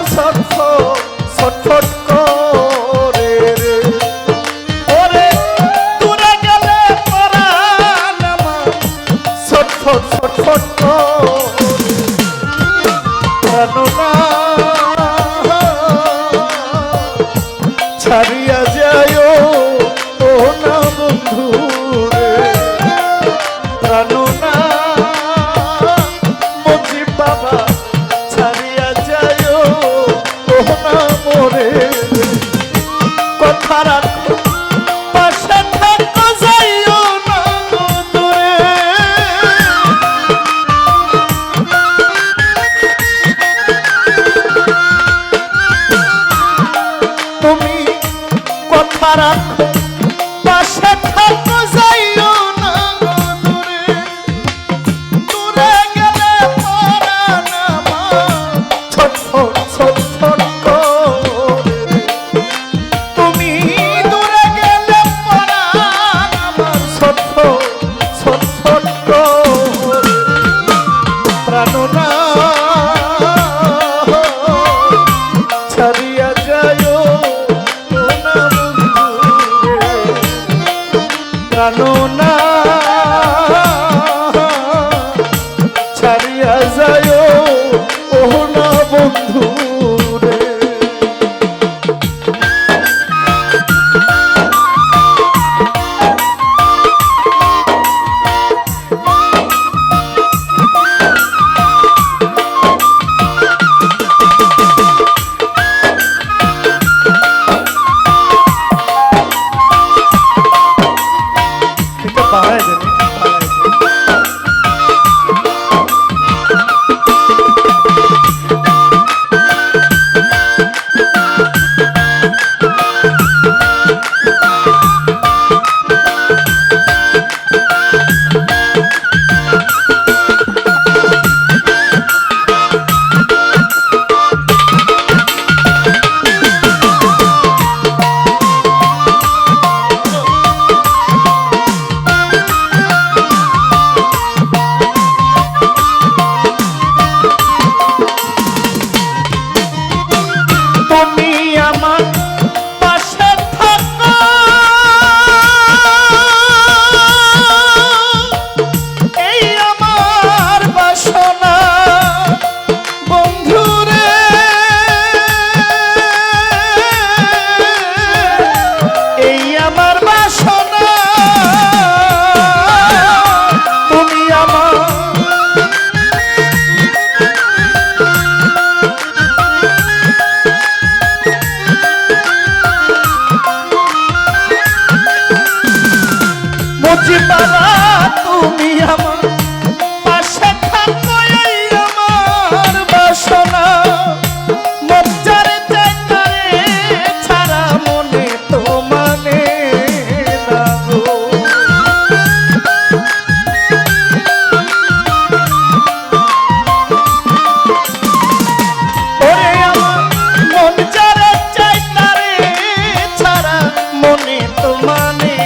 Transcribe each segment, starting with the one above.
আমার সত্য সটফট করে রে। ওরে দূরে ছাড়িয়া যায় প্রাণনা ছাড়িয়া মনে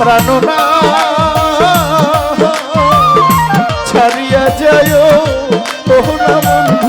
প্রাণ না। ছাড়িয়া যায় ও না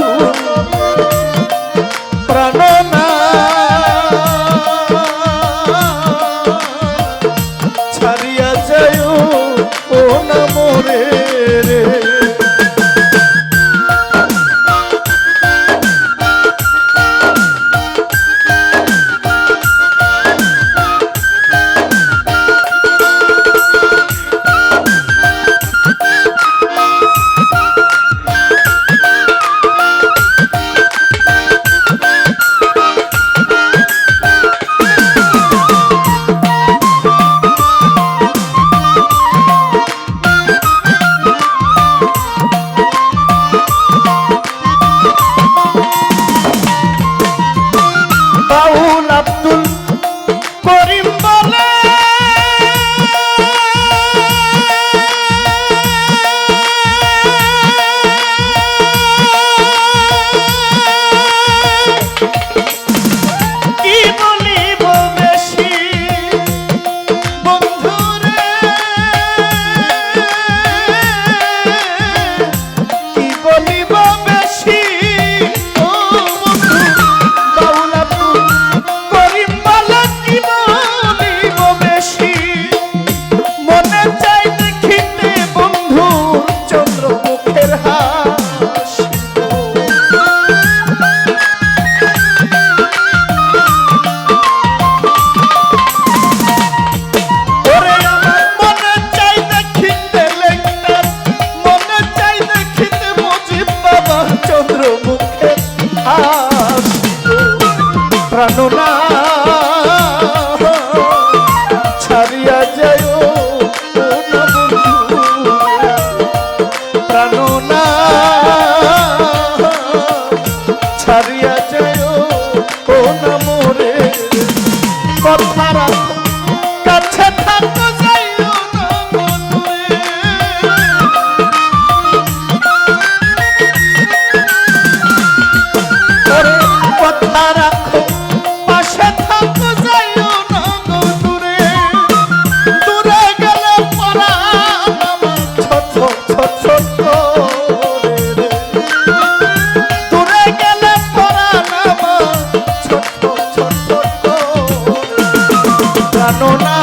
জানো না।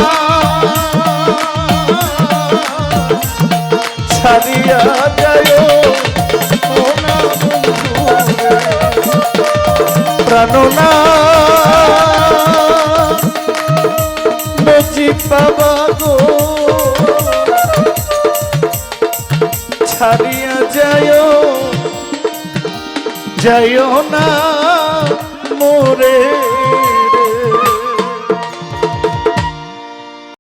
ছাড়িয়া যায় প্রাণনা নচি পাবা গো। ছাড়িয়া যায় যায় না মোরে।